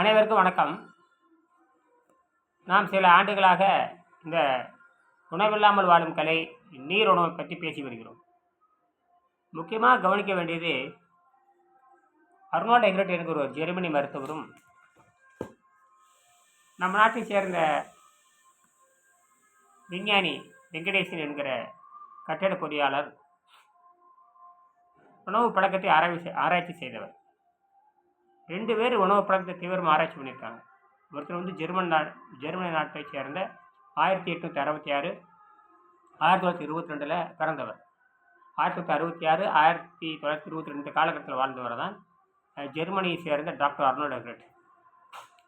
அனைவருக்கும் வணக்கம். நாம் சில ஆண்டுகளாக இந்த உணவில்லாமல் வாழும் கலை நீர் உணவை பற்றி பேசி வருகிறோம். முக்கியமாக கவனிக்க வேண்டியது அர்னால்ட் எங்கரட் என்கிற ஒரு ஜெர்மனி மருத்துவரும் நம்ம நாட்டை சேர்ந்த விஞ்ஞானி வெங்கடேசன் என்கிற கட்டட பொறியாளர் உணவு பழக்கத்தை ஆராய்ச்சி ஆராய்ச்சி செய்தவர். ரெண்டு பேர் உணவு பழக்கத்தை தீவிரமாக ஆராய்ச்சி பண்ணியிருக்காங்க. ஒருத்தர் வந்து ஜெர்மன் நா ஜெர்மனி நாட்டை சேர்ந்த ஆயிரத்தி எட்நூற்றி அறுபத்தி ஆறு ஆயிரத்தி தொள்ளாயிரத்தி இருபத்தி ரெண்டில் பிறந்தவர். ஆயிரத்தி தொள்ளாயிரத்தி அறுபத்தி ஆறு ஆயிரத்தி தொள்ளாயிரத்தி இருபத்தி ரெண்டு காலகட்டத்தில் வாழ்ந்தவர் தான் ஜெர்மனியை சேர்ந்த டாக்டர் அர்னோல்ட் எக்ரட்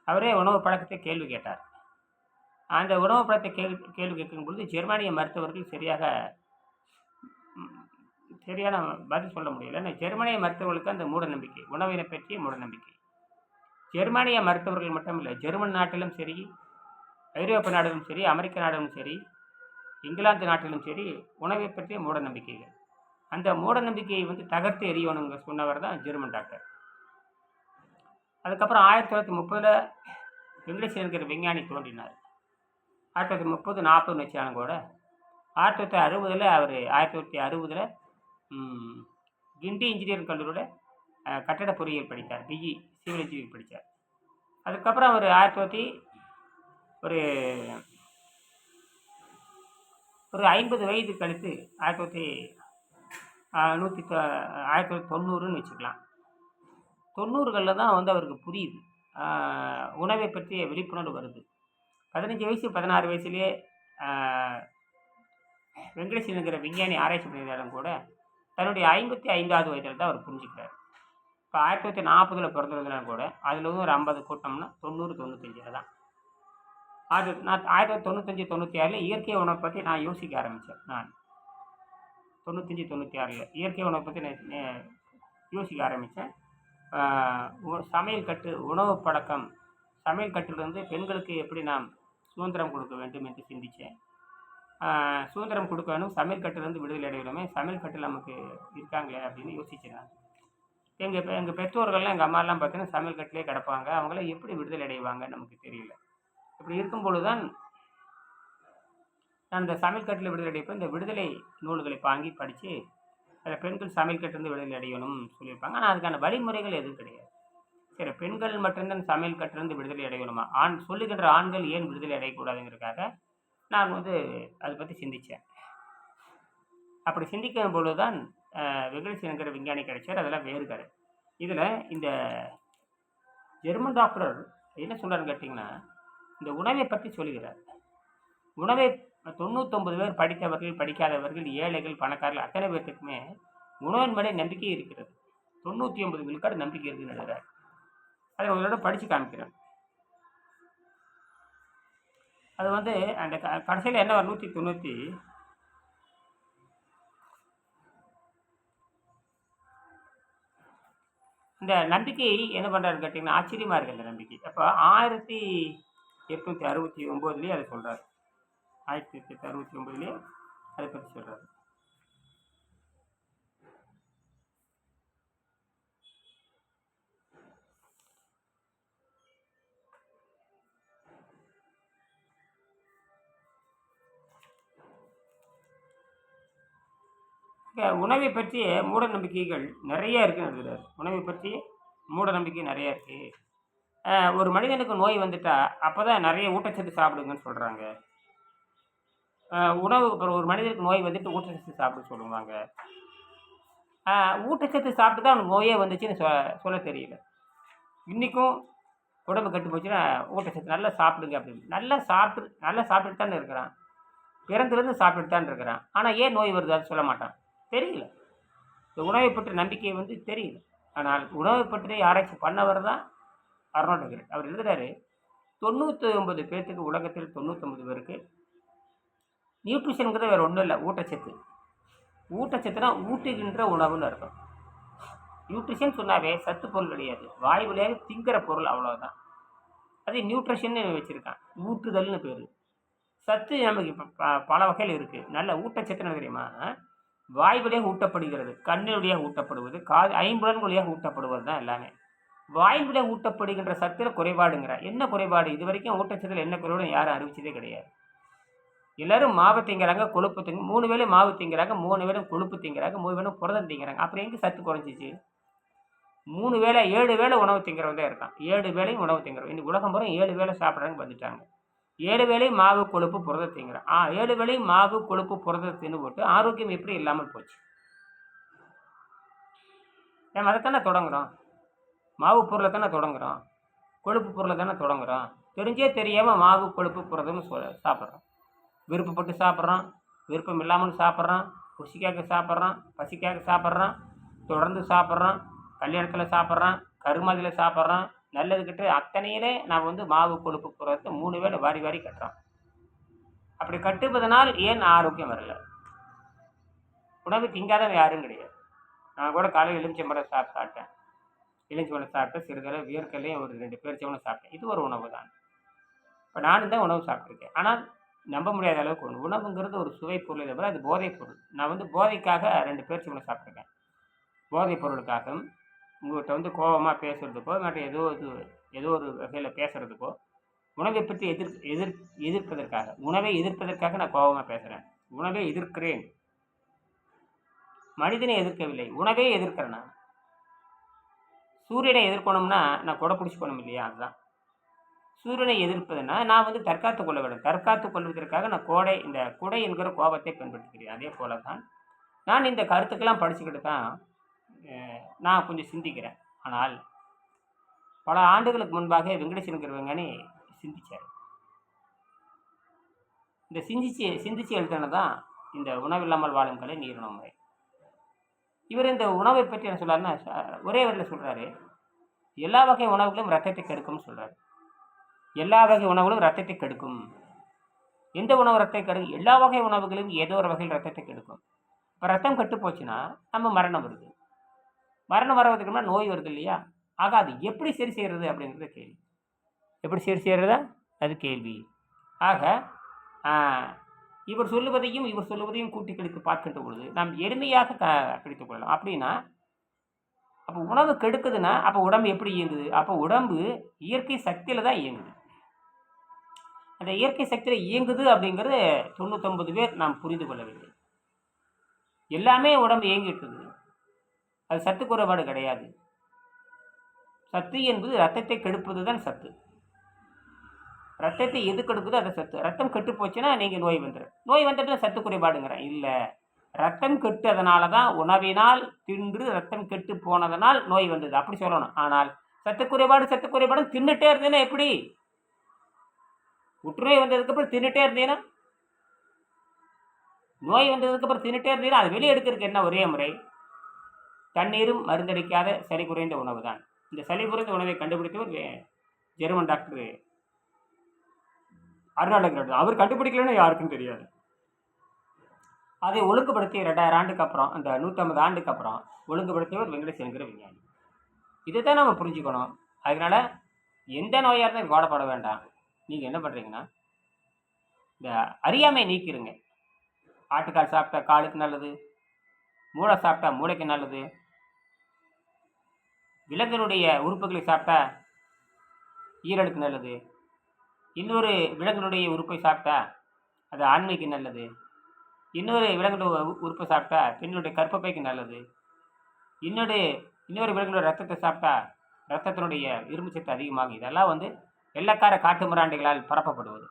அவரே உணவு பழக்கத்தை கேள்வி கேட்டார். அந்த உணவு பழக்கத்தை கேள்வி கேள்வி கேட்கும் பொழுது ஜெர்மானிய மருத்துவர்கள் சரியாக சரியான பதில் சொல்ல முடியல. ஏன்னா ஜெர்மனிய மருத்துவர்களுக்கு அந்த மூட நம்பிக்கை உணவினை பற்றிய மூட நம்பிக்கை ஜெர்மானிய மருத்துவர்கள் மட்டும் இல்லை ஜெர்மன் நாட்டிலும் சரி ஐரோப்பிய நாடுகளும் சரி அமெரிக்க நாடுகளும் சரி இங்கிலாந்து நாட்டிலும் சரி உணவை பற்றிய மூட நம்பிக்கைகள் அந்த மூட நம்பிக்கையை வந்து தகர்த்து எறியணுங்க சொன்னவர் தான் ஜெர்மன் டாக்டர். அதுக்கப்புறம் ஆயிரத்தி தொள்ளாயிரத்தி முப்பதில் இங்கிலீஷ் என்கிற விஞ்ஞானி தோன்றினார். ஆயிரத்தி தொள்ளாயிரத்தி முப்பது நாற்பதுன்னு வச்சாலும் கூட ஆயிரத்தி தொள்ளாயிரத்தி அறுபதில் அவர் ஆயிரத்தி தொள்ளாயிரத்தி அறுபதில் கிண்டி இன்ஜினியரிங் கல்லூரியில் கட்டட பொறியியல் படித்தார். பிஇ சிவில் இன்ஜினியரிங் படித்தார். அதுக்கப்புறம் அவர் ஆயிரத்தி தொள்ளாயிரத்தி ஒரு ஒரு ஐம்பது வயது கழித்து ஆயிரத்தி தொள்ளாயிரத்தி நூற்றி தொ ஆயிரத்தி தொள்ளாயிரத்தி தொண்ணூறுன்னு வச்சுக்கலாம். தொண்ணூறுகளில் தான் வந்து அவருக்கு புரியுது. உணவை பற்றிய விழிப்புணர்வு வருது. பதினஞ்சு வயசு பதினாறு வயசுலேயே வெங்கடேசனுங்கிற விஞ்ஞானி ஆராய்ச்சி பண்ணியிருந்தாலும் கூட தன்னுடைய ஐம்பத்தி ஐந்தாவது வயதில் தான் அவர் புரிஞ்சுக்கிறார். இப்போ ஆயிரத்தி தொள்ளாயிரத்தி நாற்பதில் பிறந்ததுனால கூட அதில் வந்து ஒரு ஐம்பது கூட்டம்னா தொண்ணூறு தொண்ணூத்தஞ்சில் தான். அது நான் ஆயிரத்தி தொள்ளாயிரத்தி தொண்ணூத்தஞ்சு தொண்ணூற்றி ஆறில் இயற்கை உணவை பற்றி நான் யோசிக்க ஆரம்பித்தேன் நான். தொண்ணூத்தஞ்சு தொண்ணூற்றி ஆறில் இயற்கை உணவை பற்றி நான் யோசிக்க ஆரம்பித்தேன் சமையல் கட்டு உணவு பழக்கம் சமையல் கட்டிலிருந்து பெண்களுக்கு எப்படி நாம் சுதந்திரம் கொடுக்க வேண்டும் என்று சிந்தித்தேன் சுதந்திரம் கொடுக்கணும் சமையல் கட்டுலேருந்து விடுதலை அடைய சமையல் கட்டில் நமக்கு இருக்காங்களே அப்படின்னு யோசிச்சிருந்தாங்க எங்கள் இப்போ எங்கள் பெற்றோர்கள்லாம் எங்கள் அம்மாலாம் பார்த்தீங்கன்னா சமையல் கட்டிலே கிடப்பாங்க. அவங்களாம் எப்படி விடுதலை அடைவாங்கன்னு நமக்கு தெரியல. இப்படி இருக்கும்பொழுது தான் நான் இந்த சமையல் கட்டில் விடுதலை அடைப்போ இந்த விடுதலை நூல்களை வாங்கி படித்து அதில் பெண்கள் சமையல் கட்டிலிருந்து விடுதலை அடையணும்னு சொல்லியிருப்பாங்க. ஆனால் அதுக்கான வழிமுறைகள் எதுவும் கிடையாது. சரி பெண்கள் மட்டும்தான் சமையல் கட்டிலிருந்து விடுதலை அடையணுமா? ஆண் சொல்லுகின்ற ஆண்கள் ஏன் விடுதலை அடையக்கூடாதுங்கிறதுக்காக நான் வந்து அதை பற்றி சிந்தித்தேன் அப்படி சிந்திக்கும் பொழுது தான் வெங்கடேசனுங்கிற விஞ்ஞானி கிடைச்சார். அதெல்லாம் வேறு கரு இதில் இந்த ஜெர்மன் டாக்டர் என்ன சொல்கிறாருன்னு கேட்டிங்கன்னா இந்த உணவை பற்றி சொல்கிறார் உணவை தொண்ணூத்தொம்பது பேர் படித்தவர்கள் படிக்காதவர்கள் ஏழைகள் பணக்காரர்கள் அத்தனை பேர்த்துக்குமே உணவின் மேலே நம்பிக்கை இருக்கிறது. தொண்ணூற்றி ஒன்பது விழுக்காடு நம்பிக்கை இருக்குன்னு எழுதுறாரு. அதை உங்களோட படித்து காமிக்கிறேன். அது வந்து அந்த க கடைசியில் என்ன வரும்? நூற்றி தொண்ணூற்றி இந்த நம்பிக்கை என்ன பண்ணுறாரு கேட்டிங்கன்னா ஆச்சரியமாக இருக்குது அந்த நம்பிக்கை. அப்போ ஆயிரத்தி எட்நூற்றி அறுபத்தி ஒம்போதுலேயே அதை சொல்கிறார் ஆயிரத்தி எட்நூற்றி அறுபத்தி ஒம்போதுலேயே அதை பற்றி சொல்கிறார் உணவை பற்றிய மூட நம்பிக்கைகள் நிறைய இருக்குன்னு எழுதுறாரு உணவை பற்றி மூட நம்பிக்கை நிறைய இருக்குது ஒரு மனிதனுக்கு நோய் வந்துட்டா அப்போ தான் நிறைய ஊட்டச்சத்து சாப்பிடுங்கன்னு சொல்கிறாங்க உணவு அப்புறம் ஒரு மனிதனுக்கு நோய் வந்துட்டு ஊட்டச்சத்து சாப்பிட சொல்லுவாங்க. ஊட்டச்சத்து சாப்பிட்டு தான் அவனுக்கு நோயே வந்துச்சுன்னு சொ சொல்ல தெரியல. இன்றைக்கும் உடம்பு கட்டு போச்சுன்னா ஊட்டச்சத்து நல்லா சாப்பிடுங்க அப்படின்னு. நல்லா சாப்பிட்டு நல்லா சாப்பிட்டுட்டு தானே இருக்கிறான். பிறந்திருந்து சாப்பிட்டுட்டு தான் இருக்கிறான். ஆனால் ஏன் நோய் வருது அது சொல்ல மாட்டான். தெரியல. இந்த உணவை பற்றிய நம்பிக்கை வந்து தெரியல. ஆனால் உணவை பற்றி ஆராய்ச்சி பண்ணவர் தான் அருணாட் அவர் எழுதுறாரு தொண்ணூற்றி ஒன்பது பேர்த்துக்கு உலகத்தில் தொண்ணூற்றொம்பது பேருக்கு நியூட்ரிஷனுங்கிறது வேறு ஒன்றும் இல்லை ஊட்டச்சத்து. ஊட்டச்சத்துனா ஊட்டுகின்ற உணவுன்னு அர்த்தம். நியூட்ரிஷன் சொன்னாவே சத்து பொருள் கிடையாது. வாய் வழியாக திங்கிற பொருள் அவ்வளோதான் அது நியூட்ரிஷன் வச்சுருக்கான். ஊட்டுதல்னு பேர். சத்து நமக்கு இப்போ ப பல வகையில் இருக்குது நல்ல ஊட்டச்சத்துன்னு தெரியுமா? வாய் வழியாக ஊட்டப்படுகிறது கண்ணின் வழியாக ஊட்டப்படுவது காது ஐம்புலன் வழியாக ஊட்டப்படுவது தான் எல்லாமே. வாயுவில ஊட்டப்படுகின்ற சத்தில் குறைபாடுங்கிற என்ன குறைபாடு? இது வரைக்கும் ஊட்டச்சத்தில் என்ன குறைபாடு யாரும் அறிவிச்சதே கிடையாது. எல்லாரும் மாவு திங்கிறாங்க கொழுப்பு திங்க மூணு வேளை மாவு திங்கிறாங்க மூணு வேளை கொழுப்பு திங்கிறாங்க மூணு வேலும் புரதம் திங்கிறாங்க அப்புறம் எங்கே சத்து குறைஞ்சிச்சு? மூணு வேளை ஏழு வேளை உணவு திங்கிறவன் தான் இருக்கான். ஏழு வேளையும் உணவு திங்கிறவன். இன்னைக்கு உலகம் பூரா ஏழு வேளை சாப்பிட்றாங்க வந்துட்டாங்க. ஏழு வேளை மாவு கொழுப்பு புரதம் திங்கிறான் ஆ ஏழு வேளை மாவு கொழுப்பு புரத தின்னு போட்டு ஆரோக்கியம் எப்படி இல்லாமல் போச்சு? நம்ம அதைத்தானே தொடங்குறோம்? மாவு பொருளை தானே தொடங்குறோம்? கொழுப்பு பொருளை தானே தொடங்குறோம்? தெரிஞ்சே தெரியாமல் மாவு கொழுப்பு புரதம்னு சொல் சாப்பிட்றோம். விருப்பப்பட்டு சாப்பிட்றோம். விருப்பம் இல்லாமல் சாப்பிட்றோம். ருசிக்காக சாப்பிட்றோம். பசிக்காக சாப்பிட்றோம். தொடர்ந்து சாப்பிட்றோம். கல்யாணத்தில் சாப்பிட்றோம். கருமாதியில் சாப்பிட்றோம். நல்லது கிட்ட அத்தனையிலே நான் வந்து மாவு கொழுப்பு குறைத்து மூணு வேலை வாரி வாரி கட்டுறோம். அப்படி கட்டுவதனால் ஏன் ஆரோக்கியம் வரல? உணவு திங்காதவன் யாரும் கிடையாது. நான் கூட காலையில் எலுமிச்சம்பழம் சாப் சாப்பிட்டேன். எலுமிச்சம்பழம் சாப்பிட்டேன் சிறிதளவு வியர்க்கல்லையும் ஒரு ரெண்டு பேர் பேரிச்சம்பழம் சாப்பிட்டேன். இது ஒரு உணவு தான். இப்போ நானும் தான் உணவு சாப்பிட்ருக்கேன் ஆனால் நம்ப முடியாத அளவுக்கு ஒன்று உணவுங்கிறது ஒரு சுவை பொருள். தவிர அது போதைப் பொருள். நான் வந்து போதைக்காக ரெண்டு பேரிச்சம்பழம் சாப்பிட்ருக்கேன் போதைப் பொருளுக்காகவும் உங்கள்கிட்ட வந்து கோபமாக பேசுகிறதுக்கோ மற்ற ஏதோ இது ஏதோ ஒரு வகையில் பேசுகிறதுக்கோ உணவை பற்றி எதிர் எதிர் எதிர்ப்பதற்காக உணவை எதிர்ப்பதற்காக நான் கோபமாக பேசுகிறேன் உணவை எதிர்க்கிறேன். மனிதனை எதிர்க்கவில்லை. உணவே எதிர்க்கிறேன்? நான் சூரியனை எதிர்க்கணும்னா நான் கொடை பிடிச்சிக்கணும் இல்லையா? அதுதான். சூரியனை எதிர்ப்பதுன்னா நான் வந்து தற்காத்து கொள்ள வேண்டும். தற்காத்து கொள்வதற்காக நான் கோடை இந்த குடை என்கிற கோபத்தை பயன்படுத்துகிறேன் அதே போல தான் நான் இந்த கருத்துக்கெல்லாம் படிச்சுக்கிட்டு தான் நான் கொஞ்சம் சிந்திக்கிறேன். ஆனால் பல ஆண்டுகளுக்கு முன்பாக வெங்கடேசனுங்கிறவங்கன்னு சிந்திச்சார். இந்த சிந்திச்சு சிந்திச்சு எழுத்தன தான் இந்த உணவில்லாமல் வாழும் கலை நீரின முறை. இவர் இந்த உணவை பற்றி என்ன சொல்கிறாருன்னா ஒரே வரியில் சொல்கிறாரு எல்லா வகை உணவுகளும் ரத்தத்தை கெடுக்கும்னு சொல்கிறார் எல்லா வகை உணவுகளும் ரத்தத்தை கெடுக்கும். எந்த உணவு ரத்தத்தை கெடுக்கும்? எல்லா வகை உணவுகளும் ஏதோ ஒரு வகையில் ரத்தத்தை கெடுக்கும். இப்போ ரத்தம் கெட்டு போச்சுன்னா நம்ம மரணம் வருது. மரணம் வர்றதுக்கு நோய் வருது இல்லையா? ஆக அது எப்படி சரி செய்கிறது அப்படிங்கிறது கேள்வி. எப்படி சரி செய்கிறதா அது கேள்வி. ஆக இவர் சொல்லுவதையும் இவர் சொல்லுவதையும் கூட்டி கழித்து பார்க்கின்ற பொழுது நாம் எளிமையாக க கழித்துக் கொள்ளலாம். அப்படின்னா அப்போ உணவு கெடுக்குதுன்னா அப்போ உடம்பு எப்படி இயங்குது? அப்போ உடம்பு இயற்கை சக்தியில் தான் இயங்குது. அந்த இயற்கை சக்தியில் இயங்குது அப்படிங்கிறது தொண்ணூத்தொன்பது பேர் நாம் புரிந்து கொள்ள வேண்டும். எல்லாமே உடம்பு இயங்கிட்டு இருக்குது. அது சத்து குறைபாடு கிடையாது. சத்து என்பது ரத்தத்தை கெடுப்பது தான் சத்து. ரத்தத்தை எது கெடுக்குதோ அது சத்து. ரத்தம் கெட்டு போச்சுன்னா நீங்கள் நோய் வந்துடும் நோய் வந்துட்டு சத்து குறைபாடுங்கிறேன். இல்லை. ரத்தம் கெட்டதனால தான் உணவினால் தின்று ரத்தம் கெட்டு போனதனால் நோய் வந்தது. அப்படி சொல்லணும். ஆனால் சத்து குறைபாடு சத்து குறைபாடு தின்னுட்டே இருந்தேன்னா எப்படி? புற்றுநோய் வந்ததுக்கப்புறம் தின்னுட்டே இருந்தீங்கன்னா நோய் வந்ததுக்கப்புறம் தின்னுட்டே இருந்தீங்கன்னா அது வெளியே எடுக்கிறதுக்கு என்ன ஒரே முறை? தண்ணீரும் மருந்தடிக்காத சளி குறைந்த உணவு தான் இந்த சளி குறைந்த உணவை கண்டுபிடித்தவர் ஜெர்மன் டாக்டர் அருணாளகர் அவர் கண்டுபிடிக்கலன்னு யாருக்கும் தெரியாது. அதை ஒழுங்குபடுத்தி ரெண்டாயிரம் ஆண்டுக்கு அப்புறம் அந்த நூற்றம்பது ஆண்டுக்கு அப்புறம் ஒழுங்குபடுத்தியவர் வெங்கடேசனுங்கிற விஞ்ஞானி. இதை தான் நம்ம புரிஞ்சுக்கணும். அதனால் எந்த நோயாக இருந்தாலும் கோடப்பட வேண்டாம். நீங்கள் என்ன பண்ணுறீங்கன்னா இந்த அறியாமை நீக்கிருங்க. ஆட்டுக்கால் சாப்பிட்டா காலுக்கு நல்லது மூளை சாப்பிட்டா மூளைக்கு நல்லது விலங்கினுடைய உறுப்புகளை சாப்பிட்டா ஈரலுக்கு நல்லது. இன்னொரு விலங்கினுடைய உறுப்பை சாப்பிட்டா அது ஆண்மைக்கு நல்லது. இன்னொரு விலங்குடைய உ- உறுப்பை சாப்பிட்டா பெண்ணுடைய கற்பப்பைக்கு நல்லது. இன்னொரு இன்னொரு விலங்குடைய ரத்தத்தை சாப்பிட்டா ரத்தத்தினுடைய இரும்பு சத்து அதிகமாகும். இதெல்லாம் வந்து வெள்ளக்கார காட்டு மிராண்டிகளால் பரப்பப்படுவது.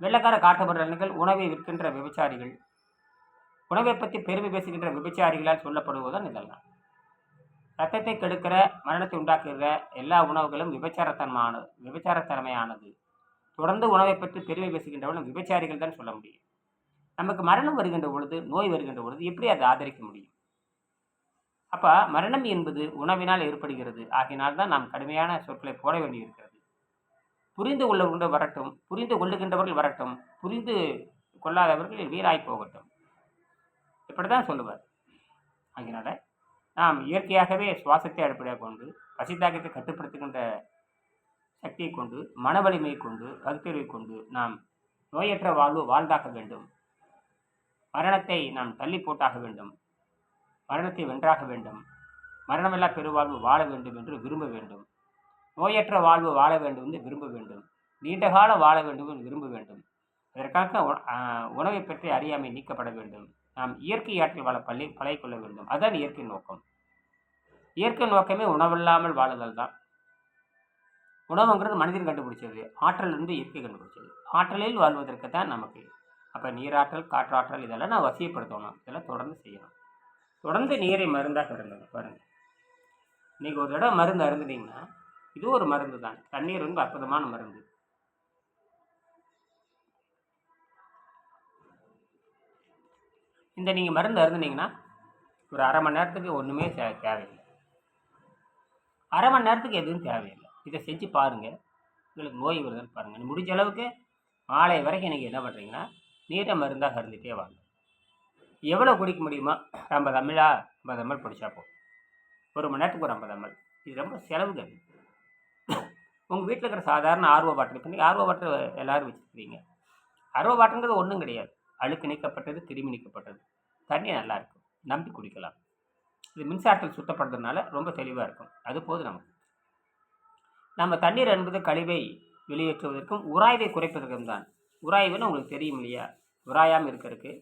வெள்ளக்கார காட்டு மிராண்டிகள் உணவை விற்கின்ற விபச்சாரிகள் உணவை பற்றி பெருமை பேசுகின்ற விபச்சாரிகளால் சொல்லப்படுவதுதான் இதெல்லாம். ரத்தத்தை கெடுக்கிற மரணத்தை உண்டாக்குகிற எல்லா உணவுகளும் விபச்சாரத்தனமானது விபச்சாரத்தன்மையானது. தொடர்ந்து உணவை பற்றி பெருமை பேசுகின்றவர்களும் விபச்சாரிகள் தான் சொல்ல முடியும். நமக்கு மரணம் வருகின்ற பொழுது நோய் வருகின்ற பொழுது எப்படி அதை ஆதரிக்க முடியும்? அப்போ மரணம் என்பது உணவினால் ஏற்படுகிறது. ஆகினால் தான் நாம் கடுமையான சொற்களை போட வேண்டியிருக்கிறது. புரிந்து கொள்ளவர்கள் வரட்டும் புரிந்து கொள்ளுகின்றவர்கள் வரட்டும் புரிந்து கொள்ளாதவர்கள் வீராய் போகட்டும். இப்படி தான் சொல்லுவார். ஆகையினால நாம் இயற்கையாகவே சுவாசத்தை அடிப்படையாக கொண்டு பசித்தாக்கத்தை கட்டுப்படுத்துகின்ற சக்தியை கொண்டு மன வலிமையை கொண்டு பகுத்தறிவை கொண்டு நாம் நோயற்ற வாழ்வு வாழ்ந்தாக வேண்டும். மரணத்தை நாம் தள்ளி போட்டாக வேண்டும். மரணத்தை வென்றாக வேண்டும். மரணமில்லா பெருவாழ்வு வாழ வேண்டும் என்று விரும்ப வேண்டும். நோயற்ற வாழ்வு வாழ வேண்டும் என்று விரும்ப வேண்டும். நீண்ட காலம் வாழ வேண்டும் என்று விரும்ப வேண்டும். அதற்காக உ- உணவை பற்றி அறியாமை நீக்கப்பட வேண்டும். நாம் இயற்கை ஆற்றல் வாழ பள்ளி பழகிக்கொள்ள வேண்டும். அதுதான் இயற்கை நோக்கம். இயற்கை நோக்கமே உணவில்லாமல் வாழுதல் தான். உணவுங்கிறது மனிதன் கண்டுபிடிச்சது. ஆற்றல் இருந்து இயற்கை கண்டுபிடிச்சது. ஆற்றலில் வாழ்வதற்கு தான் நமக்கு. அப்போ நீராற்றல் காற்றாற்றல் இதெல்லாம் நான் வசியப்படுத்தணும். இதெல்லாம் தொடர்ந்து செய்யணும். தொடர்ந்து நீரை மருந்தாக இருந்தது. பாருங்கள் நீங்கள் ஒரு தடவை மருந்து அருந்துனீங்கன்னா இது ஒரு மருந்து தான் தண்ணீர் வந்து அற்புதமான மருந்து. இந்த நீங்கள் மருந்து அருந்துனீங்கன்னா ஒரு அரை மணி நேரத்துக்கு ஒன்றுமே தே- தேவையில்லை. அரை மணி நேரத்துக்கு எதுவும் தேவையில்லை. இதை செஞ்சு பாருங்கள் உங்களுக்கு நோய் வருதுன்னு பாருங்கள் முடிஞ்ச அளவுக்கு மாலை வரைக்கும் நீங்கள் என்ன பண்ணுறீங்கன்னா நீரை மருந்தாக அருந்துகிட்டே வாங்க. எவ்வளோ குடிக்க முடியுமோ ஐம்பது அம்மிலா ஐம்பது அம்மல் பிடிச்சா போதும். ஒரு மணி நேரத்துக்கு ஒரு ஐம்பது அம்மல் இது ரொம்ப செலவு கம்மி உங்கள் வீட்டில் இருக்கிற சாதாரண ஆர்வ பாட்டில் இப்போ ஆர்வ பாட்டில் எல்லோரும் வச்சுருக்கிறீங்க. ஆர்வ வாட்டருங்கிறது ஒன்றும் கிடையாது. அழுக்கு நீக்கப்பட்டது கிருமி நீக்கப்பட்டது. தண்ணி நல்லா இருக்கும். நம்பி குடிக்கலாம். இது மின்சாரத்தில் சுத்தப்படுறதுனால ரொம்ப தெளிவாக இருக்கும். அது போது நமக்கு. நம்ம தண்ணீர் என்பது கழிவை வெளியேற்றுவதற்கும் உராய்வை குறைப்பதற்கும் தான். உராய்வுன்னு உங்களுக்கு தெரியும் இல்லையா? உராயாமல் இருக்கிறதுக்கு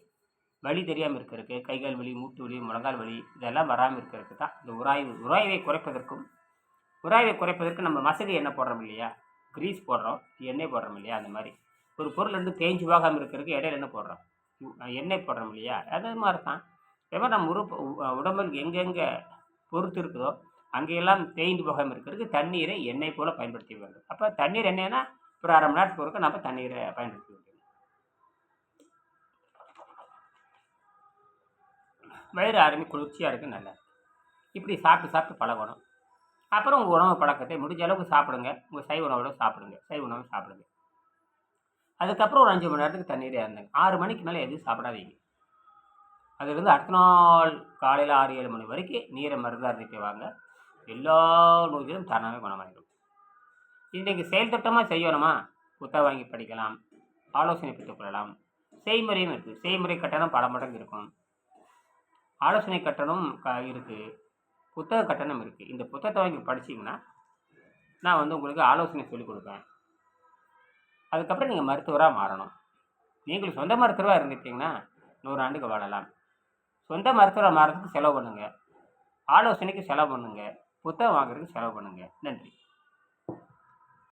வலி தெரியாமல் இருக்கிறதுக்கு கைகால் வலி மூட்டு வலி முழங்கால் வலி இதெல்லாம் வராமல் இருக்கிறதுக்கு தான் இந்த உராய்வு. உராய்வை குறைப்பதற்கும் உராய்வை குறைப்பதற்கு நம்ம மசகு எண்ணெய் போடுறோம் இல்லையா? கிரீஸ் போடுறோம் எண்ணெய் போடுறோம் இல்லையா? அந்த மாதிரி. ஒரு பொருள் வந்து தேஞ்சு போகாமல் இருக்கிறதுக்கு இடையில என்ன போடுறோம்? எண்ணெய் போடுறோம் இல்லையா? அது மாதிரி தான் அதே மாதிரி நம்ம உறுப்பு உ- எங்கெங்கே பொறுத்து இருக்குதோ அங்கெல்லாம் தேய்ந்து போகாமல் இருக்கிறதுக்கு தண்ணீரை எண்ணெய் போல் பயன்படுத்தி வேண்டும். அப்போ தண்ணீர் என்னன்னா ஒரு அரை மணி நேரத்துக்கு ஒருக்க நம்ம தண்ணீரை பயன்படுத்தி வேண்டும். வயிறு ஆரம்பி குளிர்ச்சியாக இருக்குது நல்லா இப்படி சாப்பிட்டு சாப்பிட்டு பழகணும். அப்புறம் உங்கள் உணவு பழக்கத்தை முடிஞ்ச அளவுக்கு சாப்பிடுங்க. உங்கள் சைவ உணவோட சாப்பிடுங்க. சைவ உணவு சாப்பிடுங்க. அதுக்கப்புறம் ஒரு அஞ்சு மணி நேரத்துக்கு தண்ணீரே இருந்துங்க ஆறு மணிக்கு மேலே எதுவும் சாப்பிடாதீங்க. அதுலேருந்து அடுத்த நாள் காலையில் ஆறு ஏழு மணி வரைக்கும் நீரை மருந்தாக இருந்துட்டு வாங்க. எல்லா நோய்களும் தானாகவே குணமாயிடும் இன்றைக்கு செயல் திட்டமாக செய்யணுமா? புத்தகம் வாங்கி படிக்கலாம் ஆலோசனை பெற்றுக்கொள்ளலாம் செய்முறையும் இருக்குது செய்முறை கட்டணம் பல மடங்கு இருக்கும். ஆலோசனை கட்டணம் க இருக்குது புத்தக கட்டணம் இருக்குது இந்த புத்தகத்தை வாங்கி படிச்சீங்கன்னா நான் வந்து உங்களுக்கு ஆலோசனை சொல்லிக் கொடுப்பேன். அதுக்கப்புறம் நீங்கள் மருத்துவராக மாறணும். நீங்கள் சொந்த மருத்துவராக இருந்துட்டீங்கன்னா நூறு ஆண்டுக்கு வாழலாம். சொந்த மருத்துவராக மாறதுக்கு செலவு பண்ணுங்கள் ஆலோசனைக்கு செலவு பண்ணுங்கள் புத்தகம் வாங்குறதுக்கு செலவு பண்ணுங்கள் நன்றி.